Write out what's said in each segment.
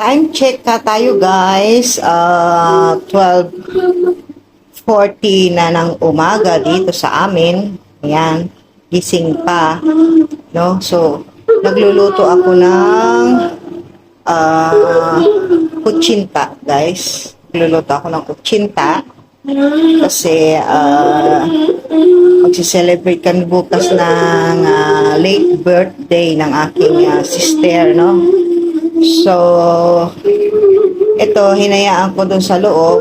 Time check ka tayo guys. Uh, 12.40 na ng umaga dito sa amin. Ayan. Gising pa. No? So, nagluluto ako ng uh, kutsinta guys. Nagluluto ako ng kutsinta. Kasi uh, magsi-celebrate kami bukas ng uh, late birthday ng aking uh, sister, no? So, ito, hinayaan ko dun sa loob.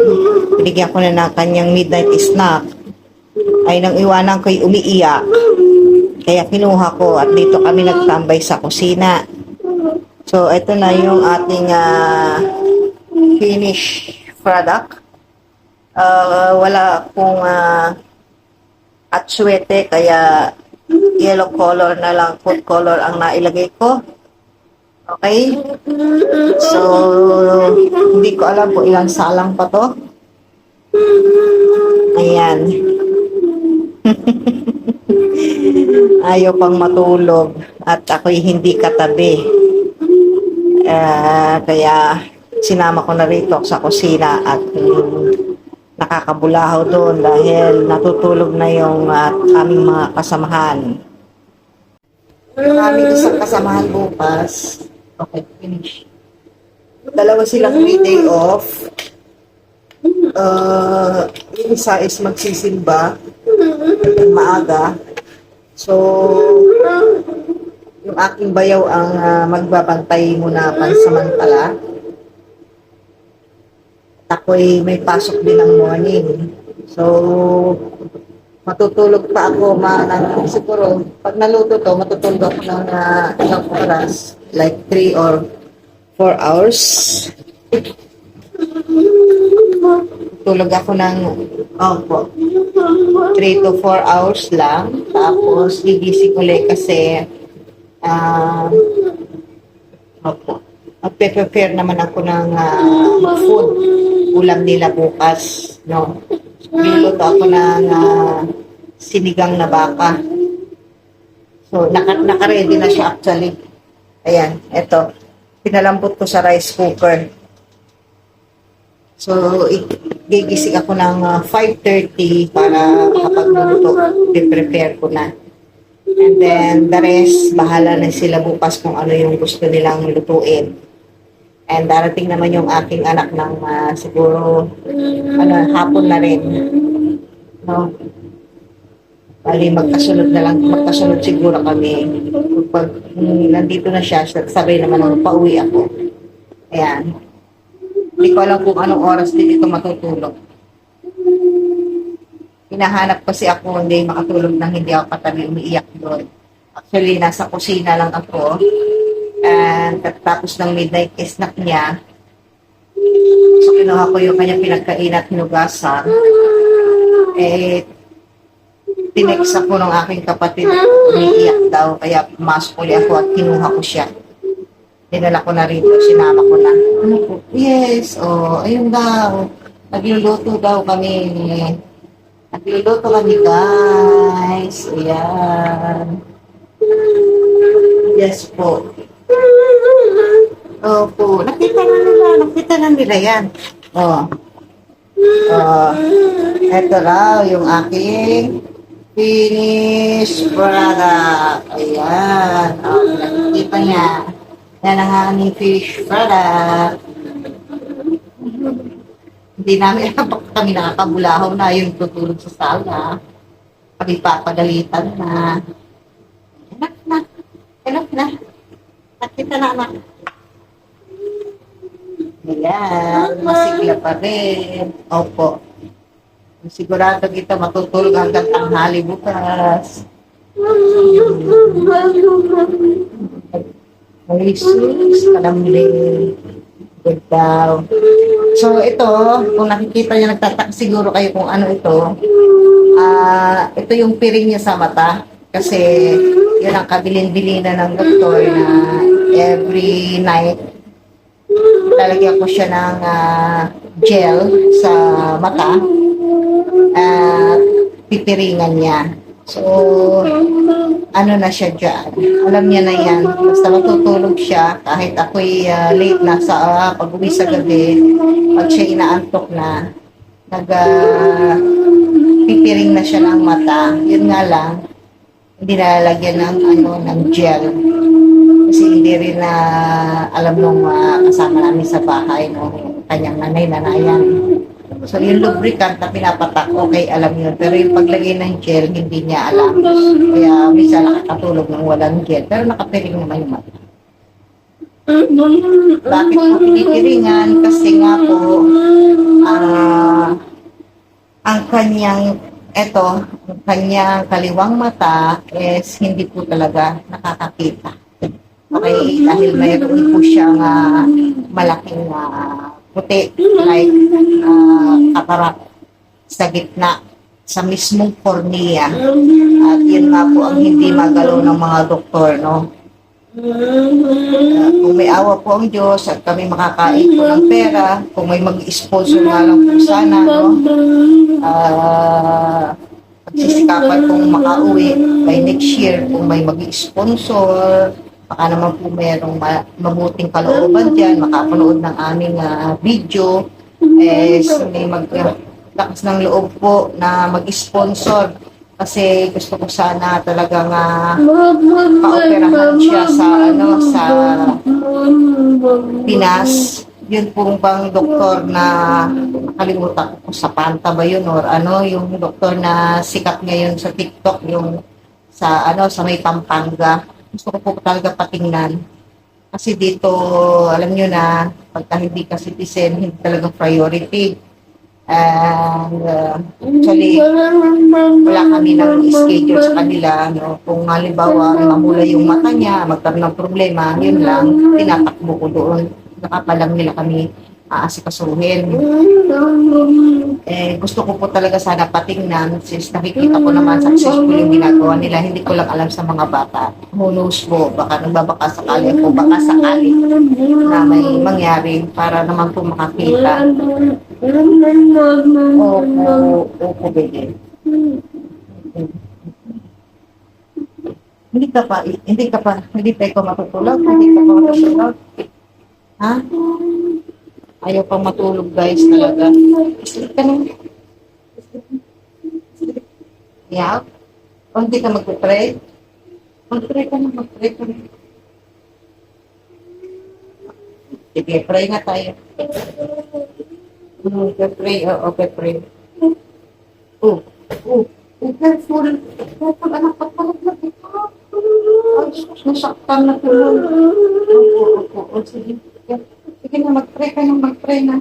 Binigyan ko na ng kanyang midnight snack. Ay, nang iwanan ko'y umiiyak. Kaya kinuha ko at dito kami nagtambay sa kusina. So, ito na yung ating uh, finished product. Uh, wala akong uh, atsuete, kaya yellow color na lang, food color ang nailagay ko. Okay? So, hindi ko alam kung ilang salang pa to. Ayan. Ayaw pang matulog at ako'y hindi katabi. Ah, kaya sinama ko na rito sa kusina at mm, nakakabulahaw doon dahil natutulog na yung ah, aming mga kasamahan. Yung aming isang kasamahan bukas, okay, finish. Dalawa silang free day off. Uh, yung isa is magsisimba maaga. So, yung aking bayaw ang ah, magbabantay muna pansamantala. At ako'y may pasok din ng morning. So, matutulog pa ako, ma, na, siguro, pag naluto to, matutulog ako ng uh, ilang oras, like 3 or 4 hours. Tulog ako ng, opo, 3 to 4 hours lang. Tapos, gigising ulit kasi, ah, opo, magpe-prepare naman ako ng ah, food, ulam nila bukas, no? Niluto ako ng ah, sinigang na baka. So, naka, naka-ready na siya actually. Ayan, eto. Pinalambot ko sa rice cooker. So, gigising ako ng ah, 5.30 para kapag luto, prepare ko na. And then, the rest, bahala na sila bukas kung ano yung gusto nilang lutuin. And darating naman yung aking anak ng ah, siguro ano, hapon na rin. No? Bali, magkasunod na lang, magkasunod siguro kami. Pag nandito na siya, sabay naman ako, pauwi ako. Ayan. Hindi ko alam kung anong oras din ito matutulog. Hinahanap kasi ako, hindi makatulog nang hindi ako katabi, umiiyak doon. Actually, nasa kusina lang ako. And tapos ng midnight snack niya, so kinuha ko yung kanya pinagkainat hinugasan. Eh, tinex ako ng aking kapatid, umiiyak daw, kaya pumasok ulit ako at kinuha ko siya. Dinala ko na rito, sinama ko na. Ano po? Yes, oh, ayun daw. Nagluluto daw kami. Nagluluto kami, guys. Ayan. Yes po. Opo. Nakita na nila. Nakita na nila yan. Oh. Oh. Ito raw yung aking finished product. Ayan. Oh, nakikita niya. Yan ang aming finished product. Hindi namin baka kami nakakabulahaw na yung tutulog sa sala. Kami papagalitan na. Anak na. Anak na. Nakita na anak. Ayan. Masigla pa rin. Opo. Sigurado kita matutulog hanggang tanghali bukas. Ay, sus, kalamli. Good daw. So, ito, kung nakikita niyo, nagtatak siguro kayo kung ano ito. Ah, ito yung piring niya sa mata. Kasi, yun ang kabilin-bilinan ng doktor na every night, lalagyan ko siya ng ah, gel sa mata at pipiringan niya. So, ano na siya dyan. Alam niya na yan. Basta matutulog siya, kahit ako'y ah, late na sa uh, pag-uwi sa gabi, pag siya inaantok na, nag ah, pipiring na siya ng mata. Yun nga lang, hindi nalalagyan ng ano ng gel. Kasi hindi rin na alam nung ah, kasama namin sa bahay no, yung kanyang nanay nanayan. So yung lubricant na pinapatak, okay, alam yun. Pero yung paglagay ng gel, hindi niya alam. Kaya minsan nakakatulog ng walang gel. Pero nakapiring naman yung mata. Bakit po pinipiringan? Kasi nga po, ah, ang kanyang, eto, ang kanyang kaliwang mata is hindi po talaga nakakakita. Okay, dahil mayroon po siyang ah, malaking ah, puti, like ah, katarak sa gitna, sa mismong cornea. At yun nga po ang hindi magalaw ng mga doktor, no? Uh, kung may awa po ang Diyos at kami makakain po ng pera, kung may mag-sponsor nga lang po sana, no? Ah, pagsisikapan kong makauwi by next year, kung may mag-sponsor, baka naman po mayroong ma- mabuting kalooban dyan, makapanood ng aming ah, video, eh, may mag lakas ng loob po na mag-sponsor kasi gusto ko sana talagang uh, paoperahan siya sa ano sa Pinas. Yun pong bang doktor na nakalimutan ko kung sa Panta ba yun or ano yung doktor na sikat ngayon sa TikTok yung sa ano sa may Pampanga. Gusto ko po talaga patingnan. Kasi dito, alam nyo na, pagka hindi ka citizen, hindi talaga priority. And uh, actually, wala kami ng schedule sa kanila. No? Kung halimbawa, mamula yung mata niya, magkaroon ng problema, yun lang, tinatakbo ko doon. Nakapalang nila kami aasikasuhin. Eh, gusto ko po talaga sana patingnan since nakikita ko naman successful yung ginagawa nila. Hindi ko lang alam sa mga bata. Who knows po, baka nagbabaka sakali po, baka sakali na may mangyari para naman po makakita. Opo, opo, baby. Hindi ka pa, hindi ka pa, hindi pa ikaw matutulog, hindi ka pa matutulog. Ha? Ayaw pang matulog guys talaga. Sleep ka na. Yeah? O hindi ka magpapray? Mag-pray ka na, mag-pray ka na. Sige, pray nga tayo. Hmm, pray, oo, pray. Oh, oh, oh, careful. Careful, anak, pagpalag ito. Ay, nasaktan na tulog. Opo, opo, opo, sige. Sige na, mag-pray ka na, mag-pray na.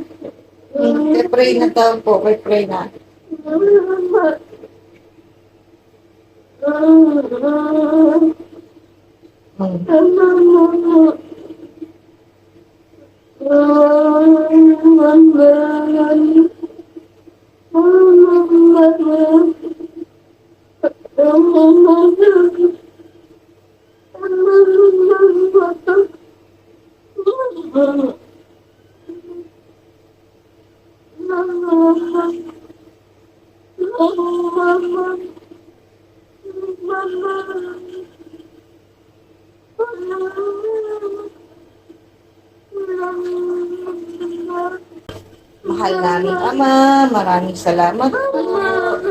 Hmm, pray na daw po, pray na. Hmm. Mahal namin Ama, maraming salamat po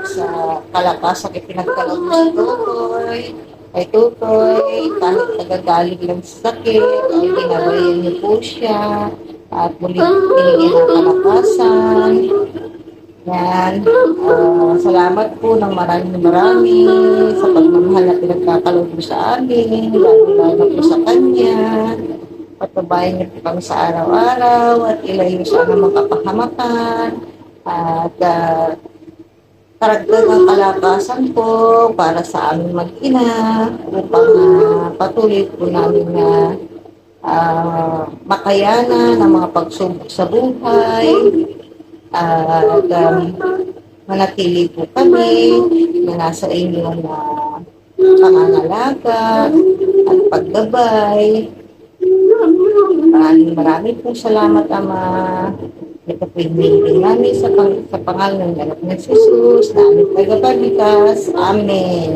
sa kalakasan ipinagkaloob mo si Tutoy. Kay Tutoy, kahit nagagaling lang sa sakit, ay ginabayan niyo po siya. At muli binigyan ng kalakasan. Yan. Ah, salamat po ng maraming marami sa pagmamahal na pinagkakaloob mo sa amin, lalo-lalo po sa kanya. Patubayan niyo po kami sa araw-araw at ilayo sa anumang kapahamakan. At uh, karagdag ang kalakasan po para sa aming mag-ina upang ah, patuloy po namin na uh, makayanan ang mga pagsubok sa buhay. At um, manatili po kami na nasa inyong uh, pangangalaga at paggabay. Maraming maraming po salamat, Ama. Ito po yung namin sa, pang, sa pangalan ng anak ng Jesus, na aming tagapaglitas. Amen.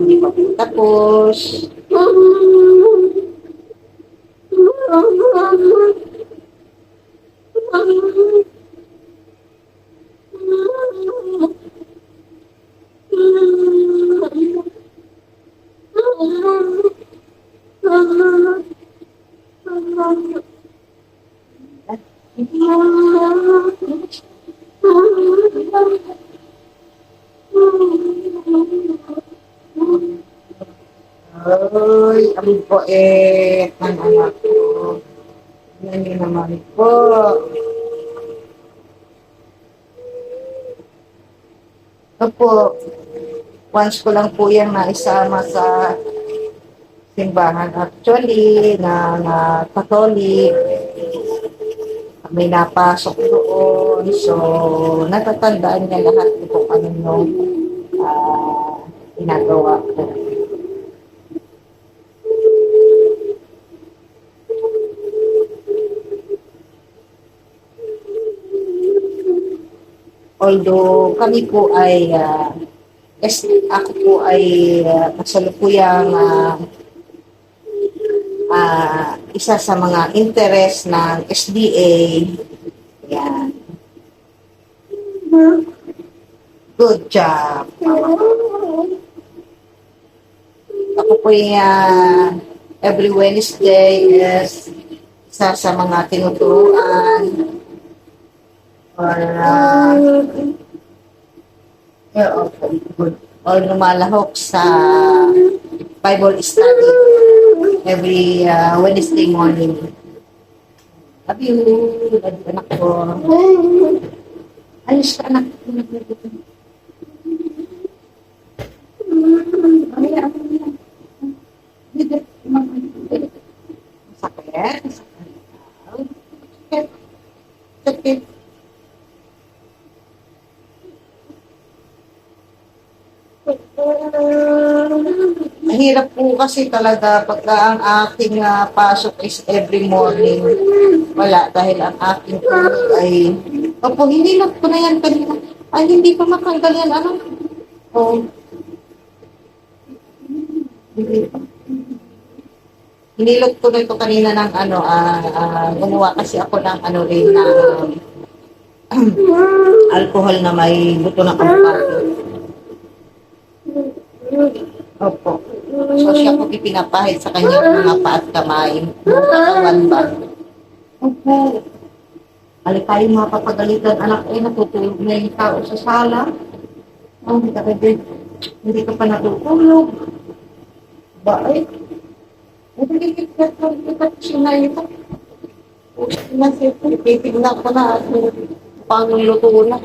Hindi pa po tapos. Ay, ang poet ng anak ko. Yun naman po. Ito once ko lang po yan naisama sa simbahan actually na, na Catholic. May napasok doon. So, natatandaan niya lahat kung ano yung ah, ginagawa ko. Although kami po ay ah, es, ako po ay uh, kasalukuyang ah, ah, isa sa mga interest ng SDA. Yan. Good job. Ako po ay ah, every Wednesday is isa sa mga tinuturuan or uh, yeah, okay, good. or lumalahok sa Bible study every uh, Wednesday morning. Love you, anak ko. Ayos ka, anak. Ay, ano yan? Sakit. Sakit. Sakit. Sakit. Mahirap po kasi talaga pagka ang aking ah, pasok is every morning. Wala dahil ang aking tulog ay Opo, hindi na ko na yan kanina. Ay, hindi pa matanggal yan. Ano? Oh. Hindi pa. Hinilot ko na ito kanina ng ano, ah, ah, gumawa kasi ako ng ano rin na alcohol na may buto ng kamparte. Opo. So siya po ipinapahid sa kanyang mga pa at kamay. Buong katawan ba? Opo. Ali tayo mapapagalitan anak ay natutulog na yung tao sa sala. Oh, hindi ka pwede. Hindi ka pa natutulog. Ba ay? Hindi ka pa ito. Nasi, titignan ko na at paano luto na.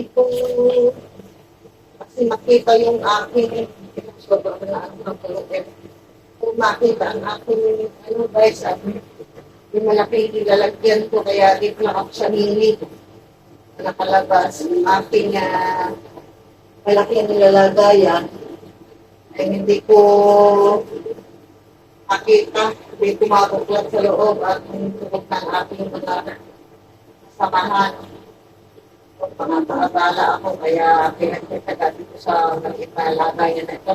Hindi ko kasi makita yung aking sobrang na eh. Kung makita ang aking ano guys, ano, yung malaking ilalagyan ko kaya dito lang ako sa nili nakalabas yung aking uh, malaki ang nilalagayan ay hindi ko makita, hindi ko makuklat sa loob at yung tulog ng aking mga samahan. Kung pangabaala ako, kaya pinagtataga dito sa maliit na lagayan na ito.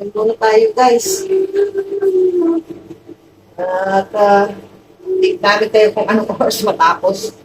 Yan muna tayo guys. At uh, tignan tayo kung anong oras matapos.